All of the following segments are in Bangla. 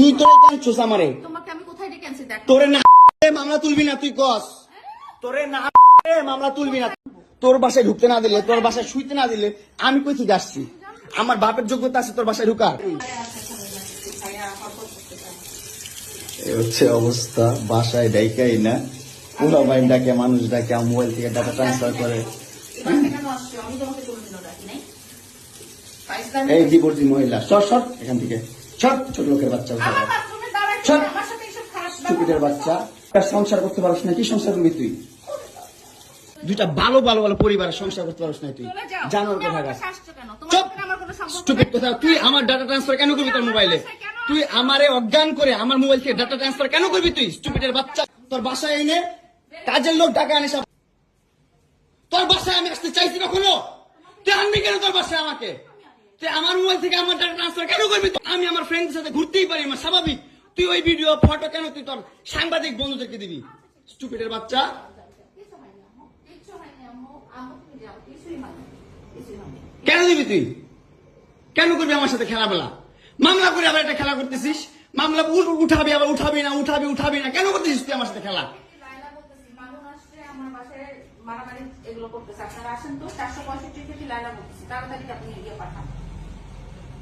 তুই তোরে কেন চুস আমারে। তোমাকে আমি কোথায় ডেকে আনছি দেখ। তোরে না মামলা তুলবি না তুই কস। তোরে না মামলা তুলবি না। তোর বাসায় ঢুকতে না দিলে তোর বাসায় শুইতে না দিলে আমি কই থেকে আসছি? আমার বাপের যোগ্যতা আছে তোর বাসায় ঢুকার। হচ্ছে অবস্থা বাসায় ডাইকাই না। পুরো বাইন ডাকে মানুষ ডাকে মোবাইল থেকে ডাটা ট্রান্সফার করে। এই ডিভোর্সি মহিলা সর সর এখান থেকে। সর ছোট লোকের বাচ্চা স্টুপিডের বাচ্চা। সংসার করতে পারছ না কি সংসার করবি তুই? দুইটা ভালো ভালো ভালো পরিবারের সংসার করতে পারছ না তুই। জানোর কথা আমার গাছ কাছে আসছো কেন? তোমার চুপ! সাথে আমার কোনো সম্পর্ক স্টুপিড নেই। কথা তুই আমার ডাটা ট্রান্সফার কেন করবি তোর মোবাইলে তুই আমারে অজ্ঞান করে আমার মোবাইল থেকে ডাটা ট্রান্সফার কেন করবি তুই? স্টুপিডের বাচ্চা তোর বাসায় এনে কাজের লোক টাকা আনিস তোর বাসায় আমি আসতে চাইছি কখনো? তুই আনবি কেন তোর বাসায় আমাকে? তুই আমার মোবাইল থেকে আমার ডাটা ট্রান্সফার কেন করবি আমি আমার ফ্রেন্ডের সাথে ঘুরতেই পারি আমার স্বাভাবিক তুই ওই ভিডিও ফটো কেন তুই তোর সাংবাদিক বন্ধুদেরকে দিবি স্টুপিডের বাচ্চা। কেন দিবি তুই কেন করবি আমার সাথে খেলাবেলা মামলা করে আবার একটা খেলা করতেছিস মামলা উঠ- উঠাবি আবার উঠাবি না উঠাবি উঠাবি না কেন করতেছিস তুই আমার সাথে খেলা মারামারি এগুলো করতেছে। আপনারা আসেন তো, 465 থেকে লায়লা বলতেছি। তাড়াতাড়ি আপনি ইয়ে পাঠান।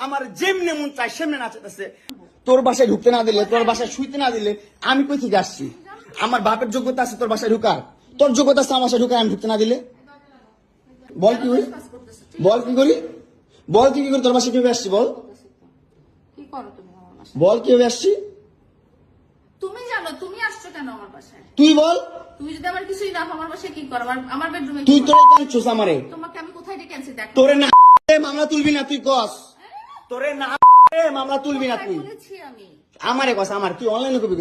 আমার যেমনে মন চাই সেমনে নাচাতেছে তোর বাসায় ঢুকতে না দিলে তোর বাসায় শুইতে না দিলে আমি কই থেকে আসছি? আমার বাপের যোগ্যতা আছে তোর বাসায় ঢুকার। তোর যোগ্যতা আছে আমার বাসায় ঢুকার আমি ঢুকতে না দিলে? বল কি করি? বল কি করি? বল কি করি? তোর বাসায় কীভাবে আসছি বল? বল কীভাবে আসছি? তুমি জানো তুমি আসছো কেন আমার বাসায়? তুই বল। তুমি যদি আমার কিছুই না আমার বাসায় কি করো? আমার আমার বেডরুমে তুই তোরে কেন আমারে? তোমাকে আমি কোথায় ডেকে আনছি? দেখো। তোরে না মামলা তুলবি না তুই কস। তোরে না মামলা তুলবি না তুই। আমারে কথা আমার। তুই অনলাইনে কবি